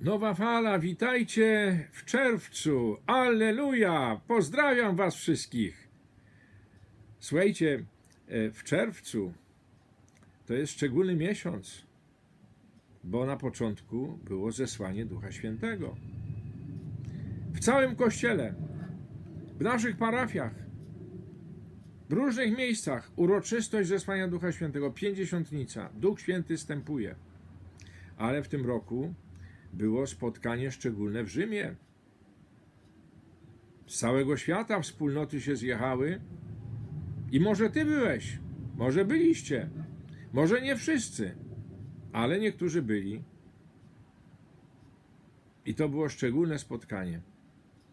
Nowa fala, witajcie w czerwcu. Alleluja! Pozdrawiam Was wszystkich. Słuchajcie, e, w czerwcu to jest szczególny miesiąc, bo na początku było zesłanie Ducha Świętego. W całym kościele, w naszych parafiach, w różnych miejscach uroczystość zesłania Ducha Świętego, pięćdziesiątnica, Duch Święty stępuje. Ale w tym roku było spotkanie szczególne w Rzymie. Z całego świata wspólnoty się zjechały i może ty byłeś, może byliście, może nie wszyscy, ale niektórzy byli. I to było szczególne spotkanie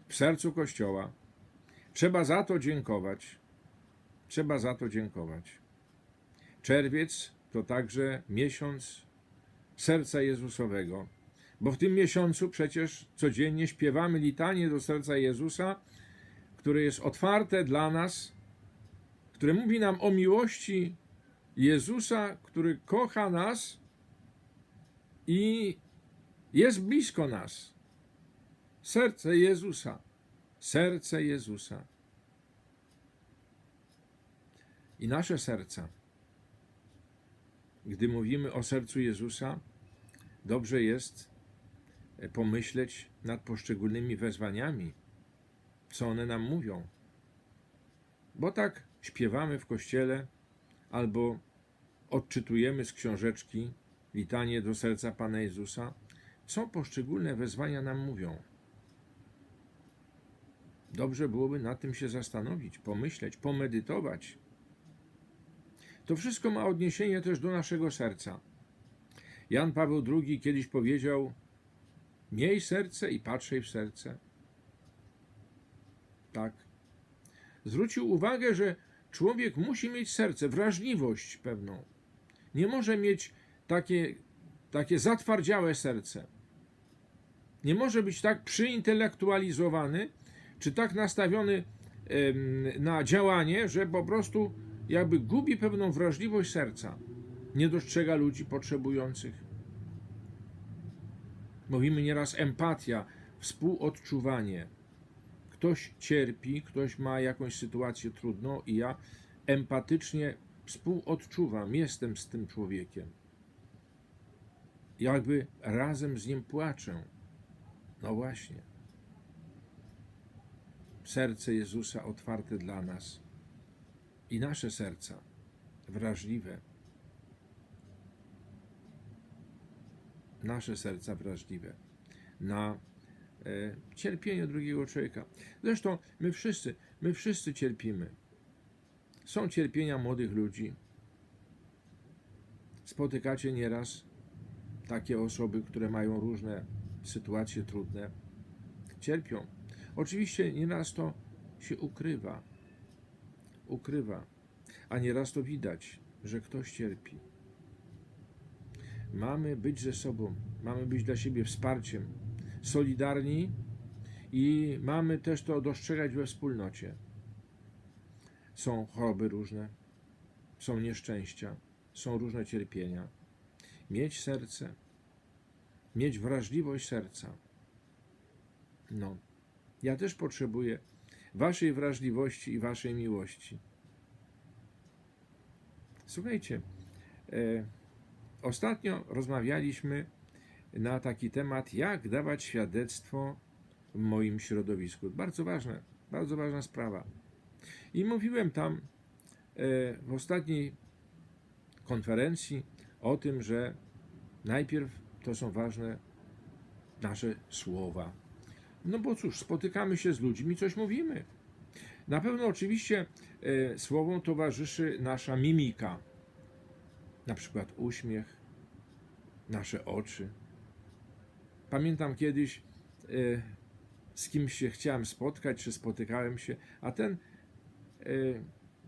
w sercu Kościoła. Trzeba za to dziękować. Trzeba za to dziękować. Czerwiec to także miesiąc serca Jezusowego, bo w tym miesiącu przecież codziennie śpiewamy litanie do serca Jezusa, które jest otwarte dla nas, które mówi nam o miłości Jezusa, który kocha nas i jest blisko nas. Serce Jezusa, serce Jezusa. I nasze serca, gdy mówimy o sercu Jezusa, dobrze jest pomyśleć nad poszczególnymi wezwaniami, co one nam mówią. Bo tak śpiewamy w kościele albo odczytujemy z książeczki litanie do serca Pana Jezusa, co poszczególne wezwania nam mówią. Dobrze byłoby nad tym się zastanowić, pomyśleć, pomedytować. To wszystko ma odniesienie też do naszego serca. Jan Paweł II kiedyś powiedział: Miej serce i patrzaj w serce. Tak. Zwrócił uwagę, że człowiek musi mieć serce, wrażliwość pewną. Nie może mieć takie, takie zatwardziałe serce. Nie może być tak przyintelektualizowany, czy tak nastawiony na działanie, że po prostu jakby gubi pewną wrażliwość serca. Nie dostrzega ludzi potrzebujących. Mówimy nieraz empatia, współodczuwanie. Ktoś cierpi, ktoś ma jakąś sytuację trudną i ja empatycznie współodczuwam, jestem z tym człowiekiem. Jakby razem z nim płaczę. No właśnie. Serce Jezusa otwarte dla nas i nasze serca wrażliwe. Nasze serca wrażliwe na e, cierpienie drugiego człowieka. Zresztą my wszyscy, my wszyscy cierpimy. Są cierpienia młodych ludzi. Spotykacie nieraz takie osoby, które mają różne sytuacje trudne. Cierpią. Oczywiście nieraz to się ukrywa. Ukrywa. A nieraz to widać, że ktoś cierpi. Mamy być ze sobą, mamy być dla siebie wsparciem, solidarni i mamy też to dostrzegać we wspólnocie. Są choroby różne, są nieszczęścia, są różne cierpienia. Mieć serce, mieć wrażliwość serca. No, ja też potrzebuję Waszej wrażliwości i Waszej miłości. Słuchajcie, e, ostatnio rozmawialiśmy na taki temat, jak dawać świadectwo w moim środowisku. Bardzo ważne, bardzo ważna sprawa. I mówiłem tam e, w ostatniej konferencji o tym, że najpierw to są ważne nasze słowa. No bo cóż, spotykamy się z ludźmi, coś mówimy. Na pewno oczywiście e, słowom towarzyszy nasza mimika, na przykład uśmiech, nasze oczy. Pamiętam kiedyś e, z kimś się chciałem spotkać, czy spotykałem się, a ten e,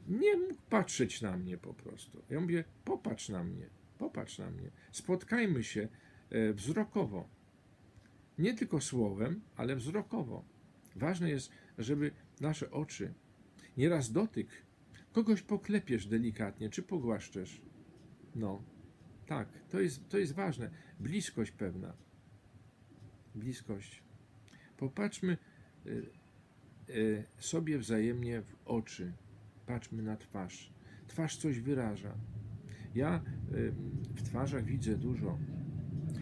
nie mógł patrzeć na mnie po prostu. Ja mówię, popatrz na mnie, popatrz na mnie. Spotkajmy się e, wzrokowo. Nie tylko słowem, ale wzrokowo. Ważne jest, żeby nasze oczy, nieraz dotyk, kogoś poklepiesz delikatnie, czy pogłaszczesz. No, tak, to jest, to jest ważne. Bliskość pewna. bliskość. Popatrzmy y, y, sobie wzajemnie w oczy. Patrzmy na twarz. Twarz coś wyraża. Ja y, w twarzach widzę dużo.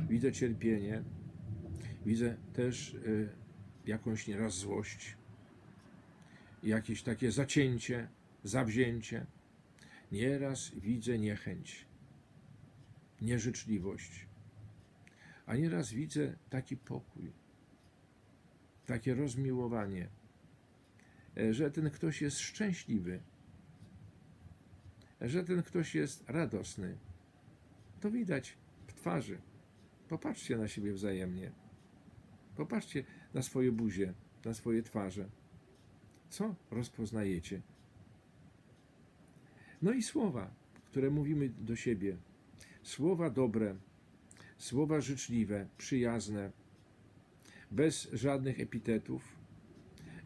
Widzę cierpienie, widzę też jakąś nieraz złość, jakieś takie zacięcie, zawzięcie. Nieraz widzę niechęć, nieżyczliwość, a nieraz widzę taki pokój, takie rozmiłowanie, e, że ten ktoś jest szczęśliwy, że ten ktoś jest radosny. To widać w twarzy. Popatrzcie na siebie wzajemnie. Popatrzcie na swoje buzie, na swoje twarze. Co rozpoznajecie? No i słowa, które mówimy do siebie. Słowa dobre, słowa życzliwe, przyjazne, bez żadnych epitetów,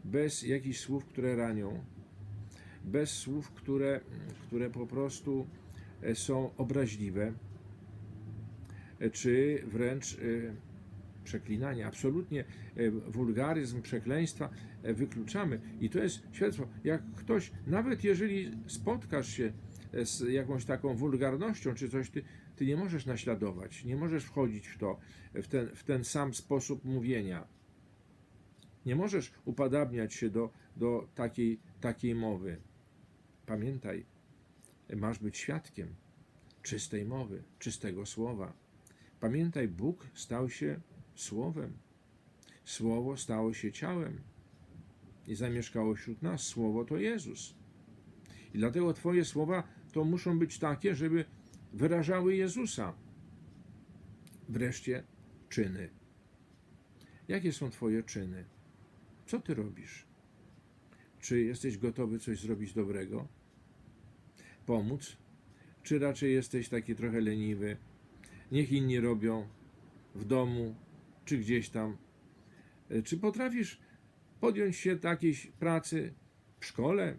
bez jakichś słów, które ranią, bez słów, które, które po prostu e, są obraźliwe, e, czy wręcz e, przeklinanie. Absolutnie wulgaryzm, przekleństwa wykluczamy. I to jest świadectwo. Jak ktoś, nawet jeżeli spotkasz się z jakąś taką wulgarnością czy coś, ty, ty nie możesz naśladować, nie możesz wchodzić w to, w ten, w ten sam sposób mówienia. Nie możesz upadabniać się do, do takiej, takiej mowy. Pamiętaj, masz być świadkiem czystej mowy, czystego słowa. Pamiętaj, Bóg stał się Słowem. Słowo stało się ciałem i zamieszkało wśród nas. Słowo to Jezus. I dlatego Twoje słowa to muszą być takie, żeby wyrażały Jezusa. Wreszcie czyny. Jakie są Twoje czyny? Co Ty robisz? Czy jesteś gotowy coś zrobić dobrego? Pomóc? Czy raczej jesteś taki trochę leniwy? Niech inni robią w domu, czy gdzieś tam. E, Czy potrafisz podjąć się takiej pracy w szkole,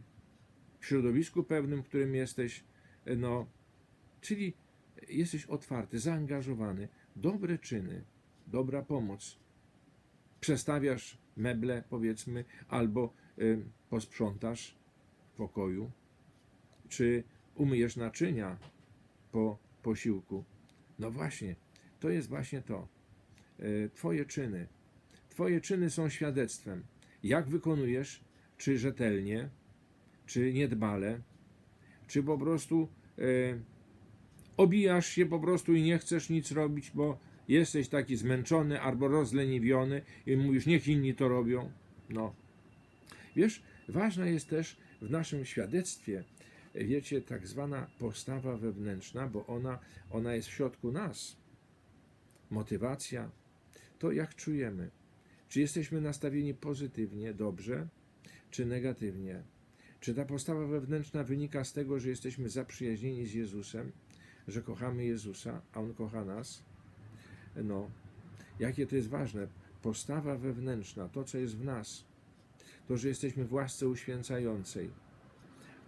w środowisku pewnym, w którym jesteś, e, no, czyli jesteś otwarty, zaangażowany, dobre czyny, dobra pomoc. Przestawiasz meble, powiedzmy, albo y, posprzątasz w pokoju, czy umyjesz naczynia po posiłku. No właśnie, to jest właśnie to. E, Twoje czyny. Twoje czyny są świadectwem. Jak wykonujesz, czy rzetelnie, czy niedbale, czy po prostu e, obijasz się po prostu i nie chcesz nic robić, bo jesteś taki zmęczony albo rozleniwiony i mówisz, niech inni to robią. No. Wiesz, ważna jest też w naszym świadectwie, wiecie, tak zwana postawa wewnętrzna, bo ona, ona jest w środku nas. Motywacja, to jak czujemy. Czy jesteśmy nastawieni pozytywnie, dobrze, czy negatywnie? Czy ta postawa wewnętrzna wynika z tego, że jesteśmy zaprzyjaźnieni z Jezusem, że kochamy Jezusa, a On kocha nas? No, jakie to jest ważne. Postawa wewnętrzna, to co jest w nas, to, że jesteśmy w łasce uświęcającej,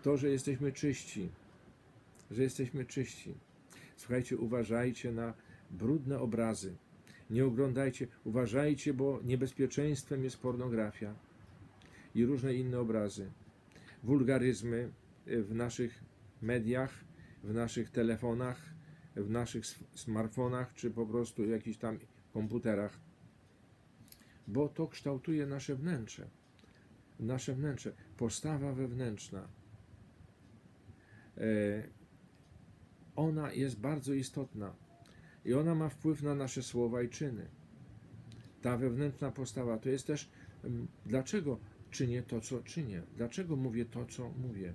to, że jesteśmy czyści, że jesteśmy czyści. Słuchajcie, uważajcie na brudne obrazy. Nie oglądajcie, uważajcie, bo niebezpieczeństwem jest pornografia i różne inne obrazy. Wulgaryzmy w naszych mediach, w naszych telefonach, w naszych sm- smartfonach, czy po prostu jakichś tam komputerach. Bo to kształtuje nasze wnętrze. Nasze wnętrze, postawa wewnętrzna. E, Ona jest bardzo istotna i ona ma wpływ na nasze słowa i czyny. Ta wewnętrzna postawa to jest też, mm, dlaczego czynię to, co czynię, dlaczego mówię to, co mówię.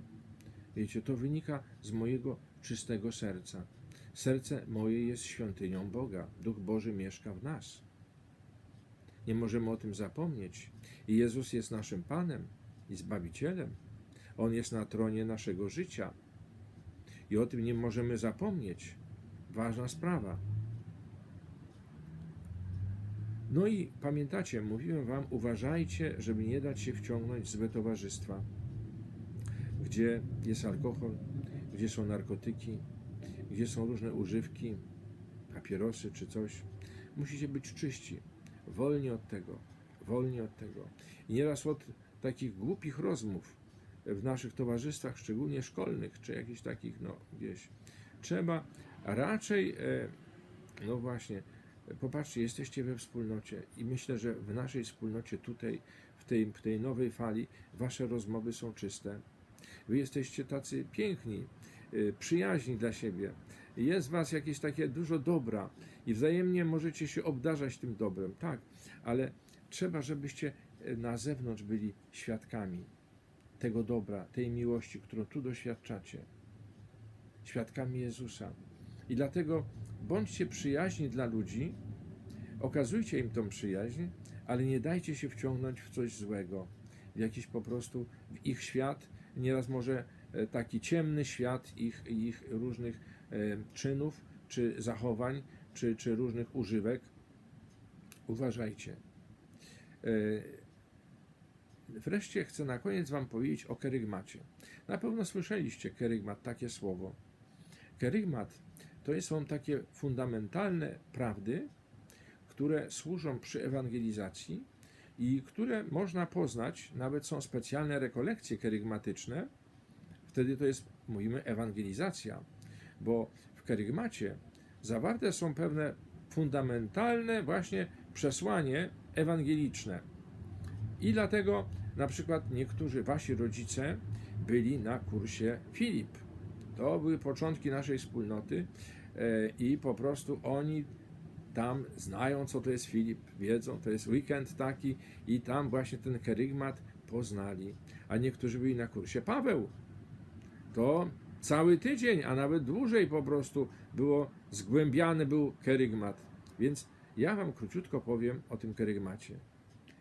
Wiecie, to wynika z mojego czystego serca. Serce moje jest świątynią Boga. Duch Boży mieszka w nas. Nie możemy o tym zapomnieć. I Jezus jest naszym Panem i Zbawicielem. On jest na tronie naszego życia. I o tym nie możemy zapomnieć. Ważna sprawa. No i pamiętacie, mówiłem Wam, uważajcie, żeby nie dać się wciągnąć w złe towarzystwa, gdzie jest alkohol, gdzie są narkotyki, gdzie są różne używki, papierosy czy coś. Musicie być czyści. wolni od tego, wolni od tego. I nieraz od takich głupich rozmów w naszych towarzystwach, szczególnie szkolnych, czy jakichś takich, no gdzieś. Trzeba raczej, e, no właśnie, popatrzcie, jesteście we wspólnocie i myślę, że w naszej wspólnocie tutaj, w tej, w tej nowej fali, wasze rozmowy są czyste. Wy jesteście tacy piękni, y, przyjaźni dla siebie. Jest w was jakieś takie dużo dobra i wzajemnie możecie się obdarzać tym dobrem, tak, ale trzeba, żebyście y, na zewnątrz byli świadkami tego dobra, tej miłości, którą tu doświadczacie. Świadkami Jezusa. I dlatego bądźcie przyjaźni dla ludzi, okazujcie im tą przyjaźń, ale nie dajcie się wciągnąć w coś złego, w jakiś po prostu w ich świat, nieraz może e, taki ciemny świat ich, ich różnych e, czynów, czy zachowań, czy, czy różnych używek. Uważajcie. E, Wreszcie chcę na koniec Wam powiedzieć o kerygmacie. Na pewno słyszeliście kerygmat, takie słowo. Kerygmat to są takie fundamentalne prawdy, które służą przy ewangelizacji i które można poznać, nawet są specjalne rekolekcje kerygmatyczne. Wtedy to jest, mówimy, ewangelizacja, bo w kerygmacie zawarte są pewne fundamentalne właśnie przesłanie ewangeliczne. I dlatego na przykład niektórzy wasi rodzice byli na kursie Filip. To były początki naszej wspólnoty e, i po prostu oni tam znają, co to jest Filip, wiedzą, to jest weekend taki i tam właśnie ten kerygmat poznali. A niektórzy byli na kursie Paweł. To cały tydzień, a nawet dłużej po prostu było zgłębiany był kerygmat. Więc ja wam króciutko powiem o tym kerygmacie.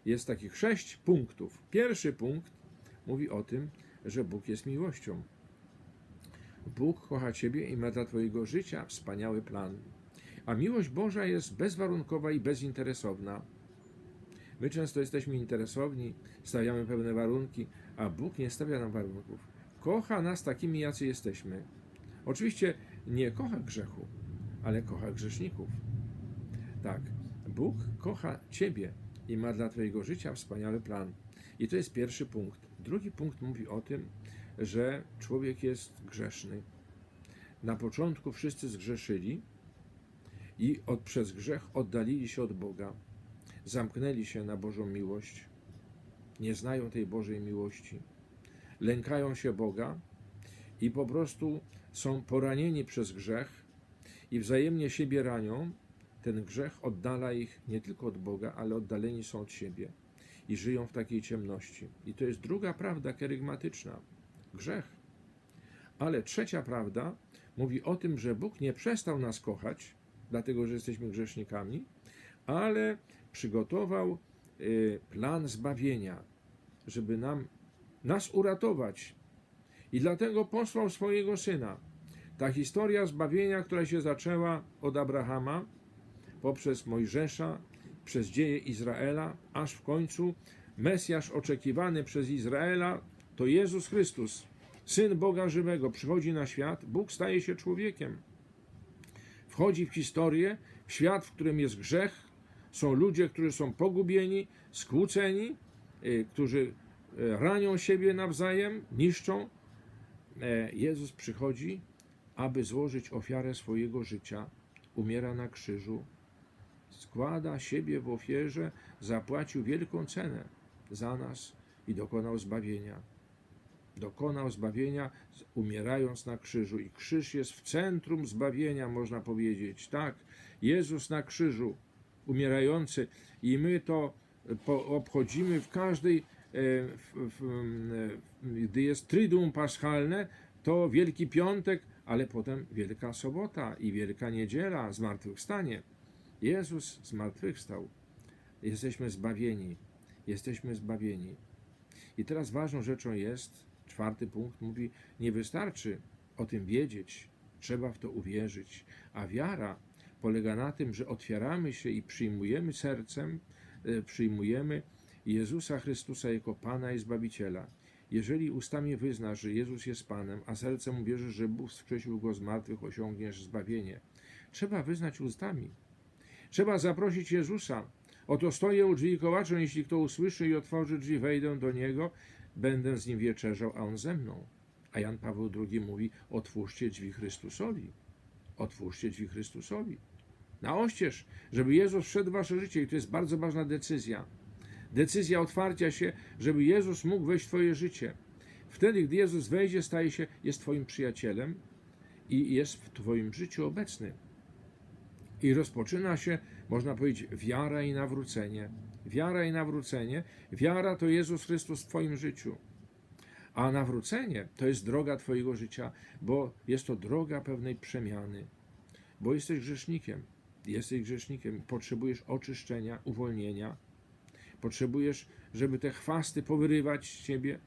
Jest takich sześć punktów. Pierwszy punkt mówi o tym, że Bóg jest miłością. Bóg kocha Ciebie i ma dla Twojego życia wspaniały plan. A miłość Boża jest bezwarunkowa i bezinteresowna. My często jesteśmy interesowni, stawiamy pewne warunki, a Bóg nie stawia nam warunków. Kocha nas takimi, jacy jesteśmy. Oczywiście nie kocha grzechu, ale kocha grzeszników. Tak, Bóg kocha Ciebie i ma dla Twojego życia wspaniały plan. I to jest pierwszy punkt. Drugi punkt mówi o tym, że człowiek jest grzeszny. Na początku wszyscy zgrzeszyli i od, przez grzech oddalili się od Boga, zamknęli się na Bożą miłość, nie znają tej Bożej miłości, lękają się Boga i po prostu są poranieni przez grzech i wzajemnie siebie ranią. Ten grzech oddala ich nie tylko od Boga, ale oddaleni są od siebie i żyją w takiej ciemności. I to jest druga prawda kerygmatyczna grzech. Ale trzecia prawda mówi o tym, że Bóg nie przestał nas kochać, dlatego że jesteśmy grzesznikami, ale przygotował y, plan zbawienia, żeby nam, nas uratować. I dlatego posłał swojego syna. Ta historia zbawienia, która się zaczęła od Abrahama, poprzez Mojżesza, przez dzieje Izraela, aż w końcu Mesjasz oczekiwany przez Izraela to Jezus Chrystus, Syn Boga żywego, przychodzi na świat, Bóg staje się człowiekiem. Wchodzi w historię, w świat, w którym jest grzech, są ludzie, którzy są pogubieni, skłóceni, y, którzy y, ranią siebie nawzajem, niszczą. E, Jezus przychodzi, aby złożyć ofiarę swojego życia, umiera na krzyżu, składa siebie w ofierze, zapłacił wielką cenę za nas i dokonał zbawienia. Dokonał zbawienia, umierając na krzyżu. I krzyż jest w centrum zbawienia, można powiedzieć. Tak, Jezus na krzyżu, umierający, i my to obchodzimy w każdej, e, w, w, gdy jest Triduum Paschalne, to Wielki Piątek, ale potem Wielka Sobota i Wielka Niedziela, Zmartwychwstanie. Jezus zmartwychwstał. Jesteśmy zbawieni. Jesteśmy zbawieni. I teraz ważną rzeczą jest, czwarty punkt mówi, nie wystarczy o tym wiedzieć, trzeba w to uwierzyć. A wiara polega na tym, że otwieramy się i przyjmujemy sercem, e, przyjmujemy Jezusa Chrystusa jako Pana i Zbawiciela. Jeżeli ustami wyznasz, że Jezus jest Panem, a sercem uwierzysz, że Bóg wskrzesił Go z martwych, osiągniesz zbawienie. Trzeba wyznać ustami. Trzeba zaprosić Jezusa Oto stoję u drzwi i kołaczę, jeśli kto usłyszy i otworzy drzwi, wejdę do niego, będę z nim wieczerzał, a on ze mną. A Jan Paweł II mówi: Otwórzcie drzwi Chrystusowi. Otwórzcie drzwi Chrystusowi. Na oścież, żeby Jezus wszedł w wasze życie. I to jest bardzo ważna decyzja. Decyzja otwarcia się, żeby Jezus mógł wejść w twoje życie. Wtedy, gdy Jezus wejdzie, staje się, jest twoim przyjacielem i jest w twoim życiu obecny. I rozpoczyna się, można powiedzieć, wiara i nawrócenie. Wiara i nawrócenie. Wiara to Jezus Chrystus w twoim życiu. A nawrócenie to jest droga Twojego życia, bo jest to droga pewnej przemiany. Bo jesteś grzesznikiem. Jesteś grzesznikiem. Potrzebujesz oczyszczenia, uwolnienia. Potrzebujesz, żeby te chwasty powyrywać z ciebie.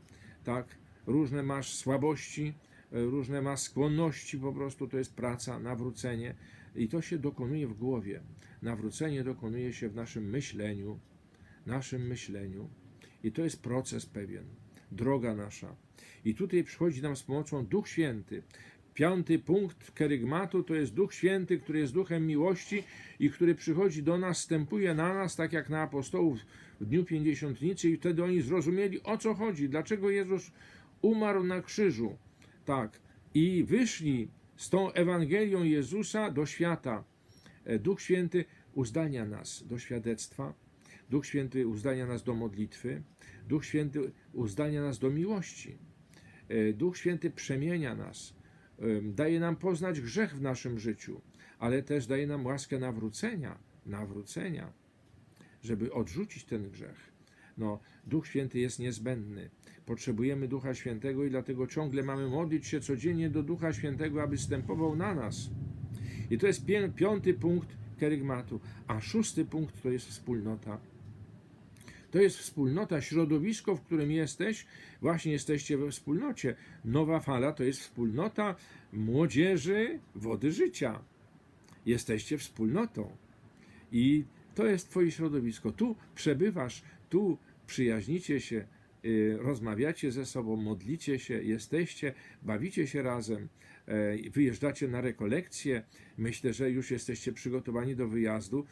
Tak, różne masz słabości, e, różne masz skłonności, po prostu to jest praca, nawrócenie. I to się dokonuje w głowie. Nawrócenie dokonuje się w naszym myśleniu, naszym myśleniu. I to jest proces pewien droga nasza. I tutaj przychodzi nam z pomocą Duch Święty. Piąty punkt kerygmatu to jest Duch Święty, który jest duchem miłości i który przychodzi do nas, stępuje na nas, tak jak na apostołów w dniu pięćdziesiątnicy, i wtedy oni zrozumieli o co chodzi, dlaczego Jezus umarł na krzyżu. Tak, i wyszli z tą Ewangelią Jezusa do świata. E, Duch Święty uzdalnia nas do świadectwa, Duch Święty uzdalnia nas do modlitwy, Duch Święty uzdalnia nas do miłości. E, Duch Święty przemienia nas, daje nam poznać grzech w naszym życiu, ale też daje nam łaskę nawrócenia, nawrócenia, żeby odrzucić ten grzech. No, Duch Święty jest niezbędny. Potrzebujemy Ducha Świętego i dlatego ciągle mamy modlić się codziennie do Ducha Świętego, aby stępował na nas. I to jest piąty punkt kerygmatu. A szósty punkt to jest wspólnota. To jest wspólnota, środowisko, w którym jesteś. Właśnie jesteście we wspólnocie. Nowa fala to jest wspólnota młodzieży wody życia. Jesteście wspólnotą. I to jest Twoje środowisko. Tu przebywasz, tu przyjaźnicie się, rozmawiacie ze sobą, modlicie się, jesteście, bawicie się razem, e, wyjeżdżacie na rekolekcje. Myślę, że już jesteście przygotowani do wyjazdu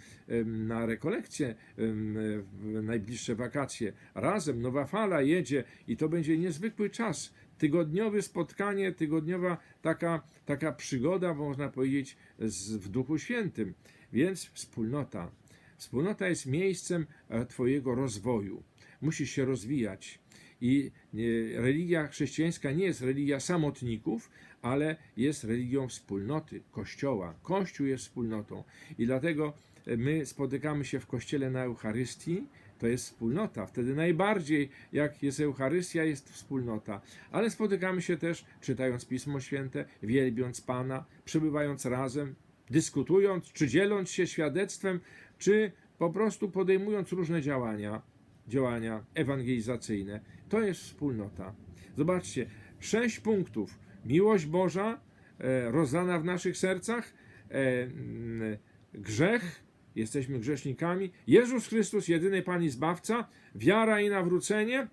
na rekolekcje em, w najbliższe wakacje. Razem nowa fala jedzie i to będzie niezwykły czas. Tygodniowe spotkanie, tygodniowa taka, taka przygoda, można powiedzieć, z, w Duchu Świętym. Więc wspólnota. Wspólnota jest miejscem e, Twojego rozwoju. Musisz się rozwijać. I e, religia chrześcijańska nie jest religia samotników, ale jest religią wspólnoty, Kościoła. Kościół jest wspólnotą. I dlatego e, my spotykamy się w Kościele na Eucharystii, to jest wspólnota. Wtedy najbardziej, jak jest Eucharystia, jest wspólnota. Ale spotykamy się też, czytając Pismo Święte, wielbiąc Pana, przebywając razem, dyskutując, czy dzieląc się świadectwem, czy po prostu podejmując różne działania, działania ewangelizacyjne. To jest wspólnota. Zobaczcie, sześć punktów. Miłość Boża e, rozdana w naszych sercach, e, mm, grzech, jesteśmy grzesznikami, Jezus Chrystus, jedyny Pan i Zbawca, wiara i nawrócenie,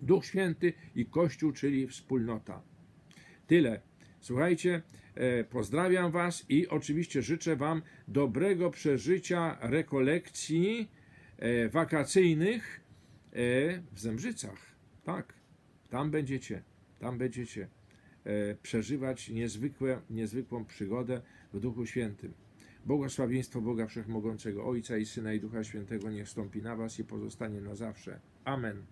Duch Święty i Kościół, czyli wspólnota. Tyle. Słuchajcie, e, pozdrawiam Was i oczywiście życzę Wam dobrego przeżycia rekolekcji wakacyjnych e, w Zembrzycach. Tak, tam będziecie, tam będziecie e, przeżywać niezwykłe, niezwykłą przygodę w Duchu Świętym. Błogosławieństwo Boga Wszechmogącego, Ojca i Syna i Ducha Świętego niech stąpi na Was i pozostanie na zawsze. Amen.